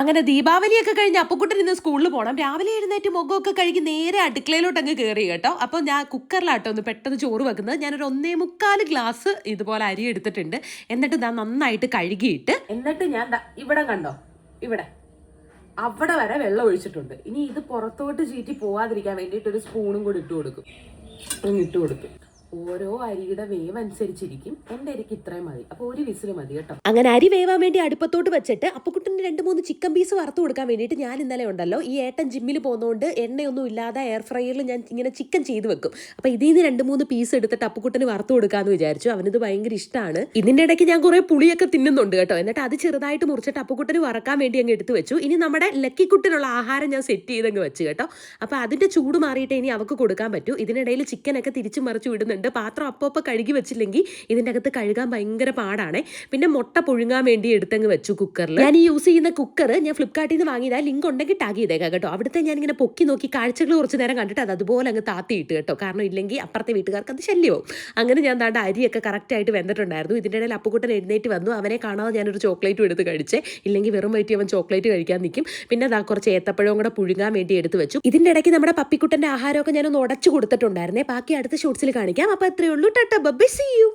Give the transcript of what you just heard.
അങ്ങനെ ദീപാവലിയൊക്കെ കഴിഞ്ഞ് അപ്പുക്കുട്ടൻ ഇന്ന് സ്കൂളിൽ പോകണം രാവിലെ എഴുന്നേറ്റ് മുഖമൊക്കെ കഴുകി നേരെ അടുക്കളയിലോട്ട് അങ്ങ് കയറി കേട്ടോ. അപ്പോൾ ഞാൻ കുക്കറിലാട്ടോ ഒന്ന് പെട്ടെന്ന് ചോറ് വെക്കുന്നത്. ഞാനൊരു ഒന്നേ മുക്കാൽ ഗ്ലാസ് ഇതുപോലെ അരി എടുത്തിട്ടുണ്ട്. എന്നിട്ട് ഞാൻ നന്നായിട്ട് കഴുകിയിട്ട് എന്നിട്ട് ഞാൻ ഇവിടെ കണ്ടോ? ഇവിടെ. അവിടെ വരെ വെള്ളം ഒഴിച്ചിട്ടുണ്ട്. ഇനി ഇത് പുറത്തോട്ട് ചീറ്റി പോവാതിരിക്കാൻ വേണ്ടിയിട്ട് ഒരു സ്പൂണും കൂടി ഇട്ട് കൊടുക്കും. ഇട്ട് കൊടുക്കും. ഓരോ അരിയുടെ വേവ് അനുസരിച്ചിരിക്കും. എന്റെ അരിക്ക് ഇത്രയും മതി. അപ്പോൾ ഒരു വിസിൽ മതി കേട്ടോ. അങ്ങനെ അരി വേവാൻ വേണ്ടി അടുപ്പത്തോട്ട് വെച്ചിട്ട് അപ്പുക്കുട്ടിന് രണ്ട് മൂന്ന് ചിക്കൻ പീസ് വറുത്ത് കൊടുക്കാൻ വേണ്ടിയിട്ട് ഞാൻ ഇന്നലെ ഉണ്ടല്ലോ ഈ ഏട്ടൻ ജിമ്മിൽ പോകുന്നതുകൊണ്ട് എണ്ണയൊന്നും ഇല്ലാതെ എയർ ഫ്രൈയറിൽ ഞാൻ ഇങ്ങനെ ചിക്കൻ ചെയ്ത് വെക്കും. അപ്പോൾ ഇതിൽ നിന്ന് രണ്ട് മൂന്ന് പീസ് എടുത്തിട്ട് അപ്പുക്കുട്ടന് വറുത്ത് കൊടുക്കാമെന്ന് വിചാരിച്ചു. അവനിത് ഭയങ്കര ഇഷ്ടമാണ് ഇതിന്റെ ഇടയ്ക്ക് ഞാൻ കുറേ പുളിയൊക്കെ തിന്നുന്നുണ്ട് കേട്ടോ. എന്നിട്ട് അത് ചെറുതായിട്ട് മുറിച്ചിട്ട് അപ്പുക്കുട്ടന് വറക്കാൻ വേണ്ടി അങ്ങ് എടുത്തു വെച്ചു. ഇനി നമ്മുടെ ലക്കിക്കുട്ടിനുള്ള ആഹാരം ഞാൻ സെറ്റ് ചെയ്തങ്ങ് വെച്ച് കേട്ടോ. അപ്പോൾ അതിന്റെ ചൂട് മാറിയിട്ട് ഇനി അവൾക്ക് കൊടുക്കാൻ പറ്റൂ. ഇതിനിടയിൽ ചിക്കനൊക്കെ തിരിച്ചു മറിച്ച് വിടുന്നുണ്ട് പാത്രം അപ്പോൾ കഴുകി വെച്ചില്ലെങ്കിൽ ഇതിന്റെ അകത്ത് കഴുകാൻ ഭയങ്കര പാടാണ്. പിന്നെ മുട്ട പുഴുങ്ങാൻ വേണ്ടി എടുത്തങ്ങ് വെച്ചു കുക്കറിൽ ഞാൻ ഈ യൂസ് ചെയ്യുന്ന കുക്കർ ഞാൻ ഫ്ലിപ്കാർട്ടിൽ നിന്ന് വാങ്ങിയതാ. ലിങ്ക് ഉണ്ടെങ്കിൽ ടാഗ് ചെയ്തേക്കാം കേട്ടോ. അവിടുത്തെ ഞാൻ ഇങ്ങനെ പൊക്കി നോക്കി കാഴ്ചകൾ കുറച്ച് നേരം കണ്ടിട്ട് അത് അതുപോലെ അങ്ങ് താത്തിയിട്ട് കേട്ടോ. കാരണം ഇല്ലെങ്കിൽ അപ്പുറത്തെ വീട്ടുകാർക്ക് അത് ശല്യവും. അങ്ങനെ ഞാൻ താണ്ട അരിയൊക്കെ കറക്റ്റായിട്ട് വെന്തിട്ടുണ്ടായിരുന്നു. ഇതിന്റെ ഇടയിൽ അപ്പുക്കുട്ടൻ എഴുന്നേറ്റ് വന്നു. അവനെ കാണാതെ ഞാനൊരു ചോക്ലേറ്റും എടുത്ത് കഴിച്ചേ. ഇല്ലെങ്കിൽ വെറും വയറ്റി അവൻ ചോക്ലേറ്റ് കഴിക്കാൻ നിൽക്കും. പിന്നെ അതാ കുറച്ച് ഏത്തപ്പഴവും കൂടെ പുഴുങ്ങാൻ വേണ്ടി എടുത്ത് വെച്ചു. ഇതിന്റെ ഇടയ്ക്ക് നമ്മുടെ പപ്പിക്കുട്ടന്റെ ആഹാരമൊക്കെ ഞാനൊന്ന് ഉടച്ചു കൊടുത്തിട്ടുണ്ടായിരുന്നേ. ബാക്കി അടുത്ത ഷോട്ട്സിൽ കാണിക്കാം. അപ്പോൾ അത്രയേ ഉള്ളൂ. ടട്ട ബബ്ബി സി യു